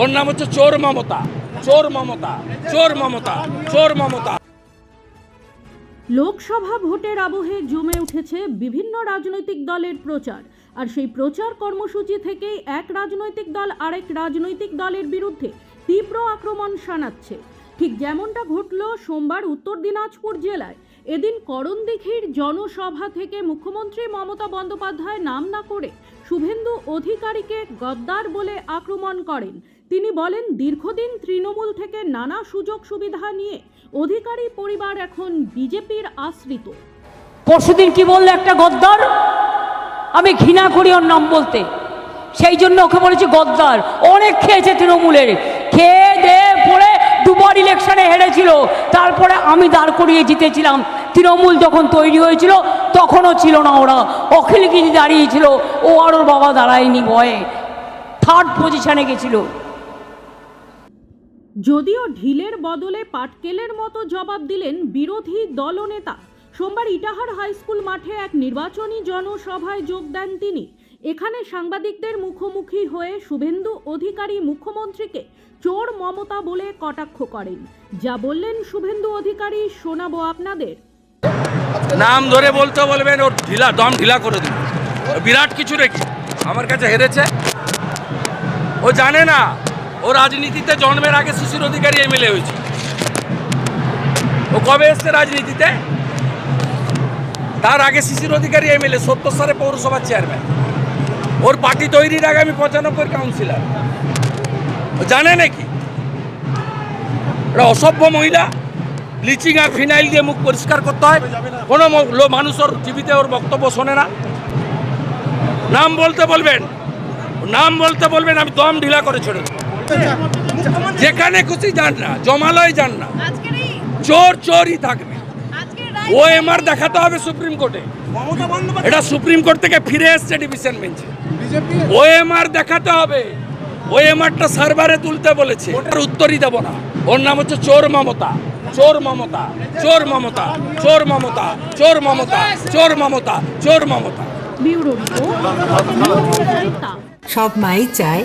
ওর নাম হচ্ছে চোর মমতা। চোর মমতা চোর মমতা চোর মমতা। লোকসভা ভোটের আবহে জমে উঠেছে বিভিন্ন রাজনৈতিক দলের প্রচার। আর সেই প্রচার কর্মসূচি থেকেই এক রাজনৈতিক দল আরেক রাজনৈতিক দলের বিরুদ্ধে তীব্র আক্রমণ শানাচ্ছে। ঠিক যেমনটা ঘটল সোমবার উত্তর দিনাজপুর জেলায়। এদিন করণদিঘির জনসভা থেকে মুখ্যমন্ত্রী মমতা বন্দ্যোপাধ্যায় নাম না করে শুভেন্দু অধিকারীকে গদ্দার বলে আক্রমণ করেন। তিনি বলেন, দীর্ঘদিন তৃণমূল থেকে নানা সুযোগ সুবিধা নিয়ে অধিকারী পরিবার এখন বিজেপির আশ্রিত। পরশুদিন কি বলল একটা গদ্দার? আমি ঘৃণা করি ওর নাম বলতে। সেই জন্য ওকে বলেছি গদ্দার। অনেক খেয়েছে তৃণমূলের। খেয়ে দে পড়ে দুবার ইলেকশনে হেরেছিল। তারপরে আমি দাঁড় করিয়ে জিতেছিলাম। তৃণমূল যখন তৈরি হয়েছিল, তখনও ছিল না ওরা। অখিলগিরি দাঁড়িয়েছিল। ও আর ওর বাবা দাঁড়ায়নি ভয়ে। থার্ড পজিশনে গেছিল। যদিও ঢিলের বদলে পাটকেলের মতো জবাব দিলেন বিরোধী দলনেতা। সোমবার ইটাহার হাই স্কুল মাঠে এক নির্বাচনী জনসভায় যোগ দেন তিনি। এখানে সাংবাদিকদের মুখোমুখি হয়ে শুভেন্দু অধিকারী মুখ্যমন্ত্রীকে চোর মমতা বলে কটাক্ষ করেন। যা বললেন শুভেন্দু অধিকারী, শোনাবো আপনাদের। নাম ধরে বলতে বলবেন, ওর ঢিলা, দম ঢিলা করে দিন। বিরাট কিছু রেখে। আমার কাছে হেরেছে। ও জানে না ও রাজনীতিতে জন্মের আগে শিশির অধিকারী এমএলএ হয়েছে। ও কবে এসছে রাজনীতিতে? তার আগে শিশির অধিকারী এমএলএ, সত্তর সালে পৌরসভার চেয়ারম্যান ওর পার্টি তৈরির আগে আমি পঁচানব্বই কাউন্সিলার জানে নাকি? অসভ্য মহিলা ব্লিচিং আর ফিনাইল দিয়ে মুখ পরিষ্কার করতে হয়। কোনো মানুষ ওর টিভিতে ওর বক্তব্য শোনে না। নাম বলতে বলবেন, নাম বলতে বলবেন, আমি দম ঢিলা করে ছেড়ে দেবো। যেখানে খুশি যান না জমালয় যান না। চোর চোরই থাকবে। ও এমআর দেখাতে হবে সুপ্রিম কোর্টে। এটা সুপ্রিম কোর্ট থেকে ফিরে এসছে ডিভিশন বেঞ্চে। ও এমআর দেখাতে হবে। ও এমআরটা সার্ভারে তুলতে বলেছে। ওটার উত্তরই দেবো না। ওর নাম হচ্ছে চোর মমতা। চোর মমতা। চোর মমতা। চোর মমতা। চোর মমতা। চোর মমতা। চোর মমতা। সব মাই চায়